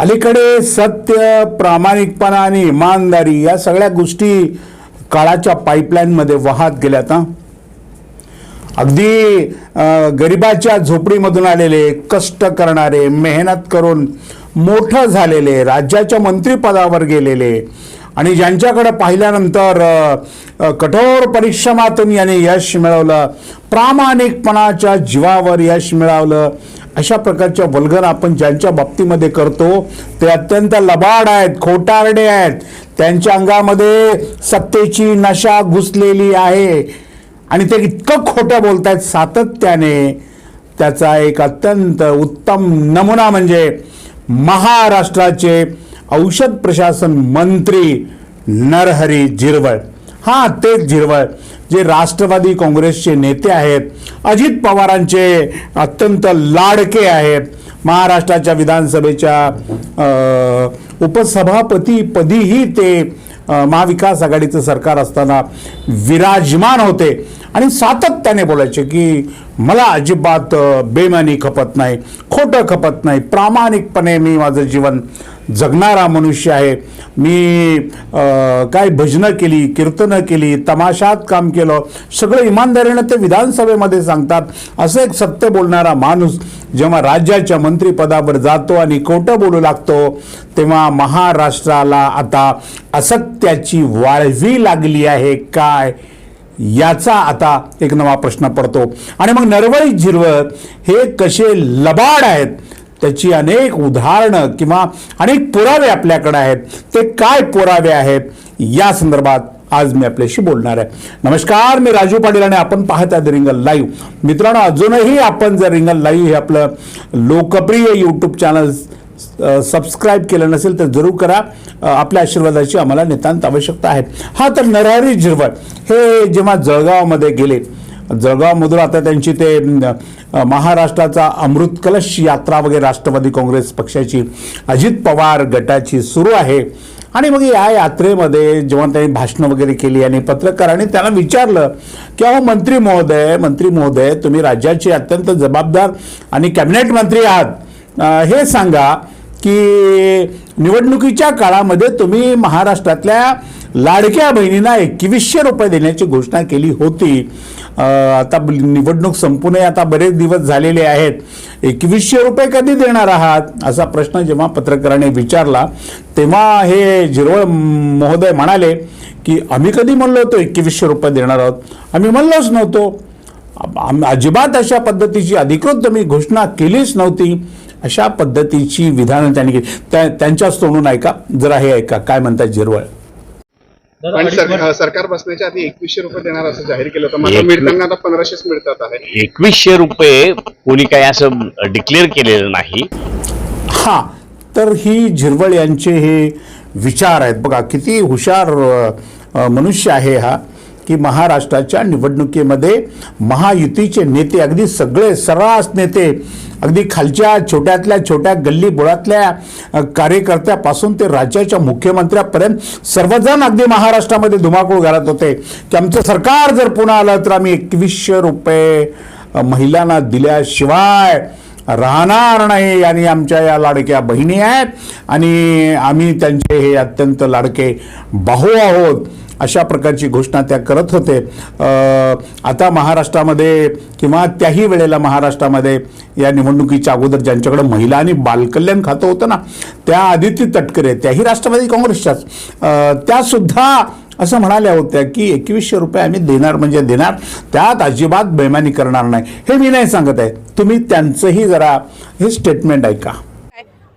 अलीकडे सत्य प्रामाणिकपणा आणि इमानदारी या सगळ्या गोष्टी काळाच्या पाईपलाईनमध्ये वाहत गेल्यात हं. अगदी गरिबाच्या झोपडीमधून आलेले कष्ट करणारे मेहनत करून मोठं झालेले राज्याच्या मंत्रिपदावर गेलेले आणि ज्यांच्याकडे पाहिल्यानंतर कठोर परिश्रमातून याने यश मिळवलं प्रामाणिकपणाच्या जीवावर यश मिळवलं अशा प्रकारच्या वल्गर आपण ज्यांच्या बाबतीमध्ये करतो ते अत्यंत लबाड आहेत खोटारडे आहेत. त्यांच्या अंगामध्ये सत्तेची नशा घुसलेली आहे. आणि ते इतकं खोटं बोलतायत सातत्याने. त्याचा एक अत्यंत उत्तम नमुना म्हणजे महाराष्ट्राचे औषध प्रशासन मंत्री नरहरी झिरवळ. हा तेच झिरवळ. जे राष्ट्रवादी काँग्रेसचे नेते आहेत अजित पवारांचे अत्यंत लाडके आहेत. महाराष्ट्राच्या विधानसभेच्या उपसभापतीपदीही ते महाविकास आघाडीचं सरकार असताना विराजमान होते. आणि सातत्याने बोलायचे की मला अजिबात बेमानी खपत नाही खोटं खपत नाही. प्रामाणिकपणे मी माझं जीवन जगणारा मनुष्य आहे. मी काय भजनं केली कीर्तनं केली तमाशात काम केलं सगळं इमानदारीनं ते विधानसभेमध्ये सांगतात. असं एक सत्य बोलणारा माणूस जेव्हा राज्याच्या मंत्रिपदावर जातो आणि खोटं बोलू लागतो तेव्हा महाराष्ट्राला आता असत्याची वाळवी लागली आहे. काय? याचा आता एक नवा प्रश्न पडतो. आणि मग नरवळी झिरवत हे कसे लबाड आहेत? त्याची अनेक उदाहरणं किंवा अनेक पुरावे आपल्याकडे आहेत. ते काय पुरावे आहेत? या संदर्भात आज मी आपल्याशी बोलणार आहे. नमस्कार मी राजू पाटील आणि आपण पाहत आहात रिंगल लाईव्ह. मित्रांनो अजूनही आपण जर रिंगल लाईव्ह हे आपलं लोकप्रिय यूट्यूब चॅनल सबस्क्राईब केलं नसेल तर जरूर करा. आपल्या आशीर्वादाची आम्हाला नितांत आवश्यकता आहे. हा तर नरहरी झिरवळ. हे जेव्हा जळगावमध्ये गेले जळगावमधून आता त्यांची ते महाराष्ट्राचा अमृत कलश यात्रा वगैरे राष्ट्रवादी काँग्रेस पक्षाची अजित पवार गटाची सुरू आहे. आणि मग या यात्रेमध्ये जेव्हा त्यांनी भाषणं वगैरे केली आणि पत्रकारांनी त्यांना विचारलं की अहो मंत्री महोदय मंत्री महोदय तुम्ही राज्याचे अत्यंत जबाबदार आणि कॅबिनेट मंत्री आहात. हे सांगा की निवडणुकीच्या काळामध्ये तुम्ही महाराष्ट्रातल्या लाडक्या बहिणींना एकवीसशे रुपये देण्याची घोषणा केली होती. आता निवडणूक संपूनही आता बरेच दिवस झालेले आहेत. एकवीसशे रुपये कधी देणार आहात? असा प्रश्न जेव्हा पत्रकाराने विचारला तेव्हा हे झिरवळ महोदय म्हणाले की आम्ही कधी म्हणलो होतो एकवीसशे रुपये देणार आहोत? आम्ही म्हणलोच नव्हतो. अजिबात अशा पद्धतीची अधिकृत तुम्ही घोषणा केलीच नव्हती. अशा पद्धतीची विधानं त्यांनी केली. त्या त्यांच्याच तोंडून ऐका. जरा हे ऐका. काय म्हणतात झिरवळ पण सर- सरकार बसण्याच्या आधी एकवीसशे रुपये देणार असं जाहीर केलं होतं. मात्र एकवी- मिळताना आता पंधराशेच मिळतात आहे. एकवीसशे रुपये कोणी काही असं डिक्लेअर केलेलं नाही. हा तर ही झिरवळ यांचे हे विचार आहेत. बघा किती हुशार अ, अ, मनुष्य आहे हा. की महाराष्ट्राच्या निवडणुकीमध्ये महायुतीचे नेते अगदी सगळे सर्रास नेते अगदी खालच्या छोट्यातल्या छोट्या गल्ली बोळातल्या कार्यकर्त्यापासून ते राज्याच्या मुख्यमंत्र्यापर्यंत सर्वजण अगदी महाराष्ट्रामध्ये धुमाकूळ घालत होते. की आमचं सरकार जर पुन्हा आलं तर आम्ही एकवीसशे रुपये महिलांना दिल्याशिवाय राहणार नाही. आणि आमच्या या लाडक्या बहिणी आहेत. आणि आम्ही त्यांचे हे अत्यंत लाडके भाऊ आहोत. अशा प्रकारची घोषणा त्या करत होते. आता महाराष्ट्रामध्ये किंवा त्याही वेळेला महाराष्ट्रामध्ये या निवडणुकीच्या अगोदर ज्यांच्याकडे महिला आणि बालकल्याण खातं होतं ना त्या आदिती तटकरे त्याही राष्ट्रवादी काँग्रेसच्याच. त्यासुद्धा असं म्हणाल्या होत्या की एकवीसशे रुपये आम्ही देणार म्हणजे देणार त्यात अजिबात बेमानी करणार नाही. हे मी नाही सांगत आहे. तुम्ही त्यांचंही जरा हे स्टेटमेंट ऐका.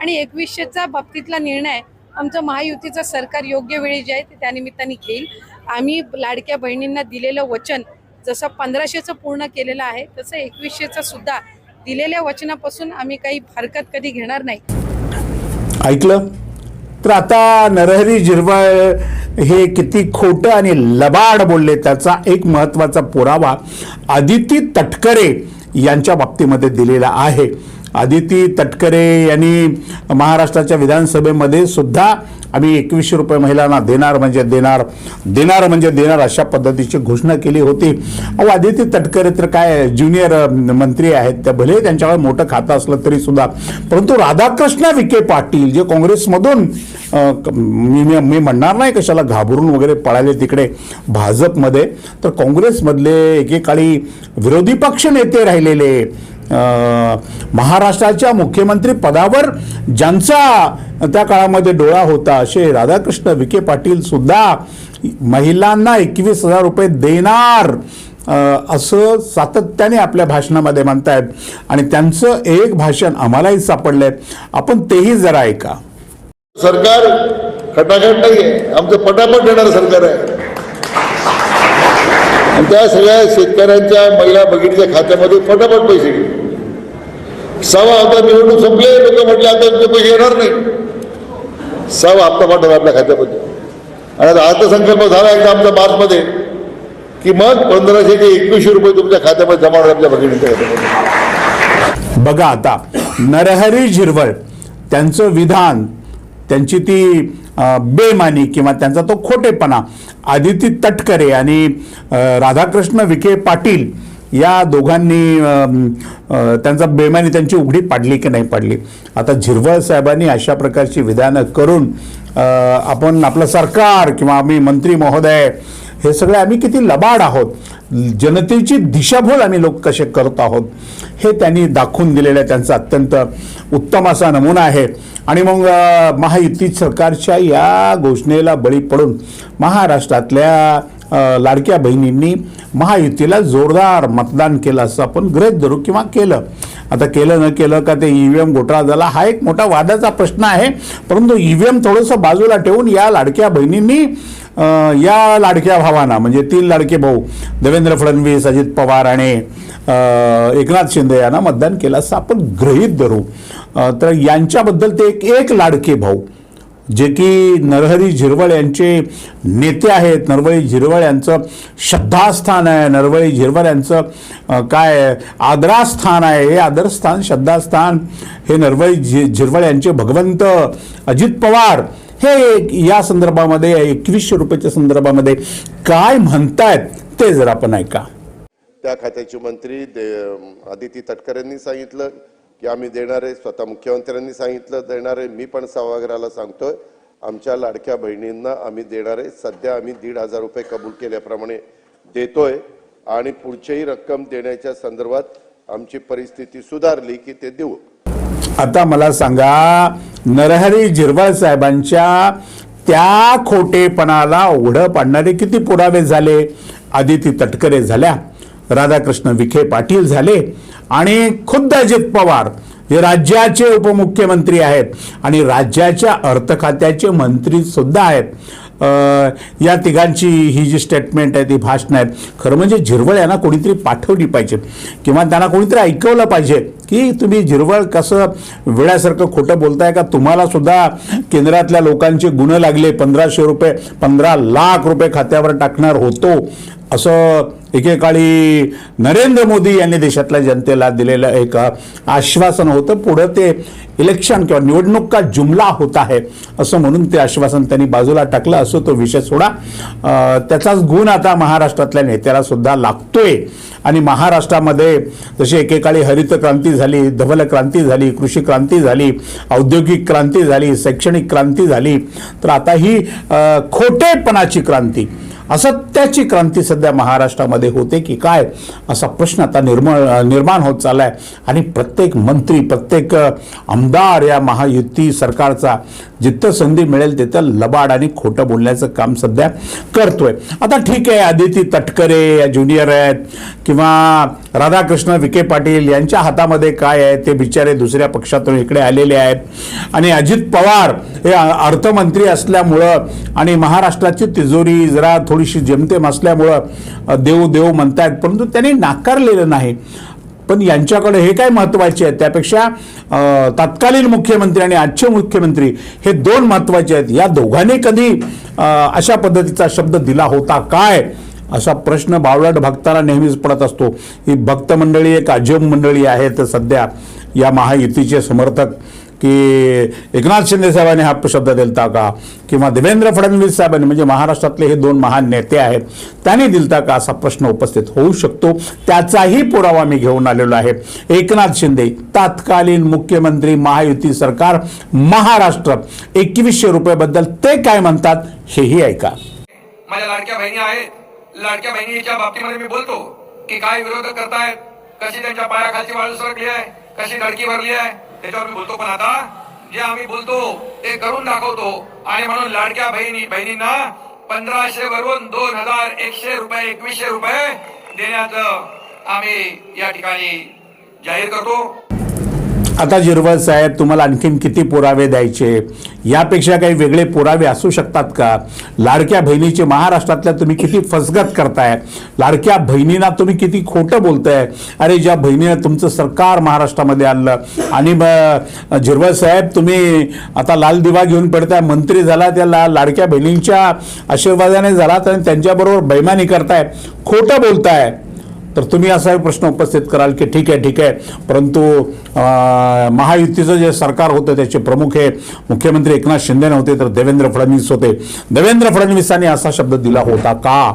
आणि एकवीसशेचा बाबतीतला निर्णय आमचं महायुतीचं सरकार योग्य वेळी जे आहे ते त्यानिमित्ताने घेईल. आम्ही लाडक्या बहिणींना दिलेलं वचन जसं पंधराशेचं पूर्ण केलेलं आहे तसं एकवीसशेचं सुद्धा दिलेल्या वचनापासून आम्ही काही हरकत कधी घेणार नाही. ऐकलं? तर आता नरहरी झिरवळ हे किती खोटं आणि लबाड बोलले त्याचा एक महत्त्वाचा पुरावा आदिती तटकरे यांच्या बाबतीमध्ये दिलेला आहे. आदिती तटकरे यांनी महाराष्ट्राच्या विधानसभेमध्ये सुद्धा आम्ही एकवीसशे रुपये महिलांना देणार म्हणजे देणार देणार म्हणजे देणार अशा पद्धतीची घोषणा केली होती. अहो आदिती तटकरे तर काय ज्युनियर मंत्री आहेत. त्या भले त्यांच्याकडे मोठं खातं असलं तरी सुद्धा. परंतु राधाकृष्ण विखे पाटील जे काँग्रेसमधून मी मी- म्हणणार नाही कशाला घाबरून वगैरे पळाले तिकडे भाजपमध्ये. तर काँग्रेसमधले एकेकाळी विरोधी पक्ष नेते राहिलेले. महाराष्ट्राच्या मुख्यमंत्री पदावर ज्यांचा त्या काळामध्ये डोळा होता असे राधाकृष्ण विखे पाटील सुद्धा महिलांना एकवीस हजार रुपये देणार असं सातत्याने आपल्या भाषणामध्ये म्हणतायत. आणि त्यांचं एक भाषण आम्हालाही सापडलंय. आपण तेही जरा ऐका. सरकार खटाखट नाही आहे आमचं पटापट येणारं सरकार आहे. आणि त्या सगळ्या शेतकऱ्यांच्या महिला भगिनीच्या खात्यामध्ये पटापट पैसे गेले सहा आता निवडणूक संपले लोक म्हटले आता तुमचे पैसे येणार नाही. सहा हप्ता पाठवा आपल्या खात्यामध्ये. आणि आता अर्थसंकल्प झाला एकदा आमचा मार्चमध्ये की मग पंधराशे ते एकवीसशे रुपये तुमच्या खात्यामध्ये जमा होणार आपल्या भगिनीच्या खात्यामध्ये. बघा आता नरहरी झिरवळ त्यांचं विधान त्यांची ती बेमानी किंवा त्यांचा तो खोटेपणा आदिती तटकरे आणि राधाकृष्ण विखे पाटील या दोघांनी त्यांचा बेमानी त्यांची उघडी पाडली की नाही पाडली. आता झिरवळ साहेबांनी अशा प्रकारची विधानं करून आपण आपलं सरकार किंवा आम्ही मंत्री महोदय हे सगळे आम्ही किती लबाड आहोत. जनतेची दिशाभूल आम्ही लोक कसे करत आहोत हे त्यांनी दाखवून दिलेलं आहे. त्यांचा अत्यंत उत्तम असा नमुना आहे. आणि मग महायुती सरकारच्या या घोषणेला बळी पडून महाराष्ट्रातल्या लाडक्या बहिणींनी महायुतीला जोरदार मतदान केलं असं आपण गृहित धरू किंवा केलं. आता केलं न केलं का ते ईव्हीएम घोटाळा झाला हा एक मोठा वादाचा प्रश्न आहे. परंतु ई व्ही एम थोडंसं बाजूला ठेवून या लाडक्या बहिणींनी या लाडक्या भावांना म्हणजे तीन लाडके भाऊ देवेंद्र फडणवीस अजित पवार आणि एकनाथ शिंदे यांना मतदान केलं असं आपण गृहीत धरू. तर यांच्याबद्दल ते एक एक लाडके भाऊ जे की नरहरी झिरवळ यांचे नेते आहेत. नरवळी झिरवळ यांचं श्रद्धास्थान आहे. नरवळी झिरवळ यांचं काय आदरास्थान आहे. हे आदरस्थान श्रद्धास्थान हे नरवळी झि झिरवळ यांचे भगवंत अजित पवार हे या संदर्भामध्ये एकवीसशे रुपयाच्या संदर्भामध्ये काय म्हणतायत ते जर आपण ऐका. त्या खात्याचे मंत्री दे आदिती तटकरेंनी सांगितलं. की आम्ही देणार आहे स्वतः मुख्यमंत्र्यांनी सांगितलं देणार आहे मी पण सभागृहाला सांगतोय. आमच्या लाडक्या बहिणींना आम्ही देणार आहे सध्या आम्ही दीड हजार रुपये कबूल केल्याप्रमाणे देतोय. आणि पुढचीही रक्कम देण्याच्या संदर्भात आमची परिस्थिती सुधारली की ते देऊ. आता मला सांगा नरहरी झिरवळ साहेबांच्या त्या खोटेपणाला उघडं पाडणारे किती पुरावे झाले? आदिती तटकरे झाल्या. राधाकृष्ण विखे पाटील झाले आणि खुद्द अजित पवार हे राज्याचे उपमुख्यमंत्री आहेत आणि राज्याच्या अर्थ खात्याचे मंत्री सुद्धा आहेत. या तिघांची ही जी स्टेटमेंट आहे ती भाषणं आहेत खरं म्हणजे झिरवळ यांना कोणीतरी पाठवली पाहिजे. किंवा त्यांना कोणीतरी ऐकवलं पाहिजे की तुम्ही झिरवळ कसं वेळासारखं खोटं बोलताय का? तुम्हाला सुद्धा केंद्रातल्या लोकांचे गुण लागले पंधराशे रुपये पंधरा लाख रुपये खात्यावर टाकणार होतो. असं एकेकाळी नरेंद्र मोदी यांनी देशातल्या जनतेला दिलेलं एक आश्वासन होतं. पुढं ते इलेक्शन किंवा निवडणूक का जुमला होत आहे असं म्हणून ते आश्वासन त्यांनी बाजूला टाकलं. असं तो विषय सोडा. त्याचाच गुण आता महाराष्ट्रातल्या नेत्याला सुद्धा लागतोय. आणि महाराष्ट्रामध्ये जशी एकेकाळी हरित क्रांती झाली धवल क्रांती झाली कृषी क्रांती झाली औद्योगिक क्रांती झाली शैक्षणिक क्रांती झाली तर आता ही खोटेपणाची क्रांती. असत्याची क्रांती सध्या महाराष्ट्रामध्ये होते की काय असा प्रश्न आता निर्मळ निर्माण होत चाललाय. आणि प्रत्येक मंत्री प्रत्येक आमदार या महायुती सरकारचा जिथं संधी मिळेल तिथं लबाड आणि खोटं बोलण्याचं काम सध्या करतोय. आता ठीक आहे आदिती तटकरे या ज्युनियर आहेत किंवा राधाकृष्ण विखे पाटील यांच्या हातामध्ये काय आहे ते बिचारे दुसऱ्या पक्षातून इकडे आलेले आहेत. आणि अजित पवार हे अर्थमंत्री असल्यामुळं आणि महाराष्ट्राची तिजोरी जरा थोडीशी जेमतेम असल्यामुळं देव देव म्हणतायत. परंतु त्यांनी नाकारलेलं नाही. पण यांच्याकडे हे काय महत्त्वाचे आहे? त्यापेक्षा तत्कालीन मुख्यमंत्री आणि आजचे मुख्यमंत्री हे दोन महत्त्वाचे आहेत. या दोघांनी कधी अशा पद्धतीचा शब्द दिला होता काय? असा प्रश्न बावळट भक्ताला नेहमीच पडत असतो. ही भक्त मंडळी एक अजब मंडळी आहेत सध्या या महायुतीचे समर्थक. की एकनाथ शिंदे साहेबांनी हा शब्द दिलता का? किंवा देवेंद्र फडणवीस साहेबांनी म्हणजे महाराष्ट्रातले हे दोन महान नेते आहेत त्यांनी दिलता का असा प्रश्न उपस्थित होऊ शकतो? त्याचाही पुरावा मी घेऊन आलेलो आहे. एकनाथ शिंदे तत्कालीन मुख्यमंत्री महायुती सरकार महाराष्ट्र एकवीसशे रुपयाबद्दल ते काय म्हणतात हेही ऐका. माझ्या लाडक्या बहिणी आहेत. लाडक्या बहिणीच्या बाबतीमध्ये मी बोलतो की काय विरोध करतायत? कशी त्यांच्या पायाखालची वाळू सरकली आहे? कशी धडकी भरली आहे? त्याच्यावर मी बोलतो पण आता जे आम्ही बोलतो ते करून दाखवतो. आणि म्हणून लाडक्या बहिणी बहिणींना पंधराशे वरून दोन हजार एकशे रुपये एकवीसशे रुपये देण्याचं आम्ही या ठिकाणी जाहीर करतो. आता जिरवळ साहेब तुम्हाला आणखीन किती पुरावे द्यायचे? यापेक्षा काही वेगळे पुरावे असू शकतात का? लाडक्या बहिणीचे महाराष्ट्रातल्या तुम्ही किती फसगत करताय? लाडक्या बहिणींना तुम्ही किती खोटं बोलताय? अरे ज्या बहिणीनं तुमचं सरकार महाराष्ट्रामध्ये आणलं. आणि मग जिरवळ साहेब तुम्ही आता लाल दिवा घेऊन पडताय. मंत्री झाला त्या ला लाडक्या बहिणींच्या आशीर्वादाने झालात आणि त्यांच्याबरोबर बैमानी करताय. खोटं बोलताय. तर तुम्ही असा एक प्रश्न उपस्थित कराल की ठीक आहे ठीक आहे. परंतु महायुतीचं जे सरकार होतं त्याचे प्रमुख हे मुख्यमंत्री एकनाथ शिंदे नव्हते तर देवेंद्र फडणवीस होते. देवेंद्र फडणवीसांनी असा शब्द दिला होता का?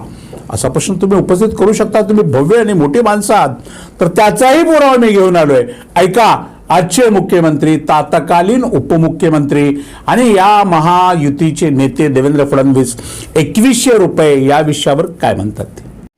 असा प्रश्न तुम्ही उपस्थित करू शकता. तुम्ही भव्य आणि मोठी माणसं आहात. तर त्याचाही पुरावा मी घेऊन आलोय. ऐका आजचे मुख्यमंत्री तात्कालीन उपमुख्यमंत्री आणि या महायुतीचे नेते देवेंद्र फडणवीस एकवीसशे रुपये या विषयावर काय म्हणतात ते?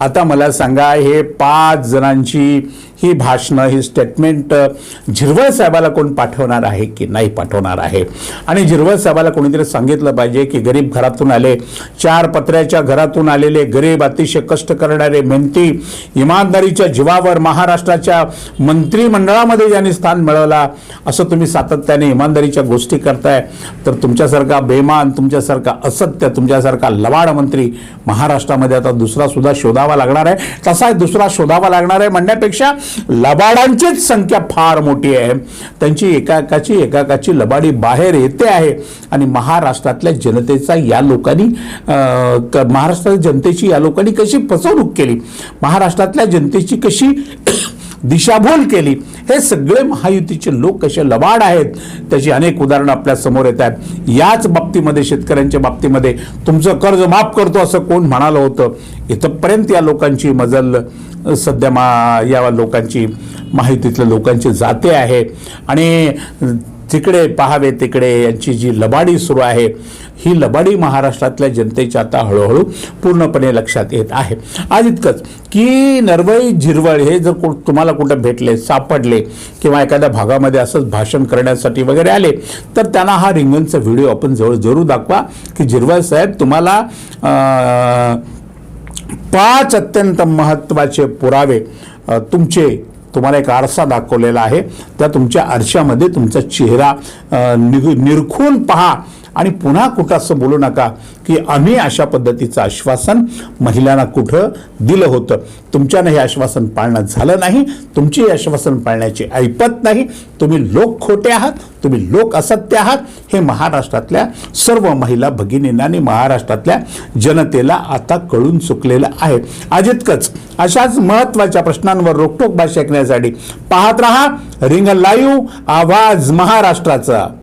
आता मला सांगा हे पाच जणांची ही भाषणं ही स्टेटमेंट झिरवळ साहेबाला कोण पाठवणार आहे की नाही पाठवणार आहे? आणि झिरवळ साहेबाला कोणीतरी सांगितलं पाहिजे की गरीब घरातून आले चार पत्र्याच्या घरातून आलेले गरीब अतिशय कष्ट करणारे मेहनती इमानदारीच्या जीवावर महाराष्ट्राच्या मंत्रिमंडळामध्ये ज्यांनी स्थान मिळवला असं तुम्ही सातत्याने इमानदारीच्या गोष्टी करताय तर तुमच्यासारखा बेमान तुमच्यासारखा असत्य तुमच्यासारखा लवाड मंत्री महाराष्ट्रामध्ये आता दुसरा सुद्धा शोधावा लागणार आहे. तसा दुसरा शोधावा लागणार आहे म्हणण्यापेक्षा लबाडांचीच संख्या फार मोठी आहे. त्यांची एकाकाची एकाकाची लबाडी बाहेर येते आहे. आणि महाराष्ट्रातल्या जनतेचा या लोकांनी महाराष्ट्रातल्या जनतेची या लोकांनी कशी फसवणूक केली? महाराष्ट्रातल्या जनतेची कशी दिशाभूल केली. हे सगळे महायुतीचे लोक कसे लबाड आहेत त्याची अनेक उदाहरणं आपल्यासमोर येत आहेत याच बाबतीमध्ये शेतकऱ्यांच्या बाबतीमध्ये तुमचं कर्ज माफ करतो असं कोण म्हणालं होतं? इथंपर्यंत या लोकांची मजल सध्या मा या लोकांची माहितीतल्या लोकांची जाते आहे. आणि तिकडे पहावे तिकडे यांची जी लबाडी सुरू आहे ही लबाडी महाराष्ट्रातल्या जनतेच्या आता हळूहळू पूर्णपणे लक्षात येत आहे. आज इतकंच की नरवई झिरवळ हे जर कु तुम्हाला कुठं भेटले सापडले किंवा एखाद्या भागामध्ये असंच भाषण करण्यासाठी वगैरे आले तर त्यांना हा रिंगणचा व्हिडिओ आपण जवळ जरूर दाखवा की झिरवळ साहेब तुम्हाला पाच अत्यंत महत्त्वाचे पुरावे तुमचे तुम्हाला एक आरसा दाखवलेला आहे. त्या तुमच्या आरशामध्ये तुमचा चेहरा अ, निग- निरखून पहा. आणि पुन्हा कुठं असं बोलू नका की आम्ही अशा पद्धतीचं आश्वासन महिलांना कुठं दिलं होतं. तुमच्यानं हे आश्वासन पाळणं झालं नाही. तुमची हे आश्वासन पाळण्याची ऐपत नाही. तुम्ही लोक खोटे आहात. तुम्ही लोक असत्य आहात. हे महाराष्ट्रातल्या सर्व महिला भगिनींना आणि महाराष्ट्रातल्या जनतेला आता कळून चुकलेलं आहे. अजितकच अशाच महत्त्वाच्या प्रश्नांवर रोखोक भाषा ऐकण्यासाठी पाहत रहा. Ring live. आवाज महाराष्ट्राचा.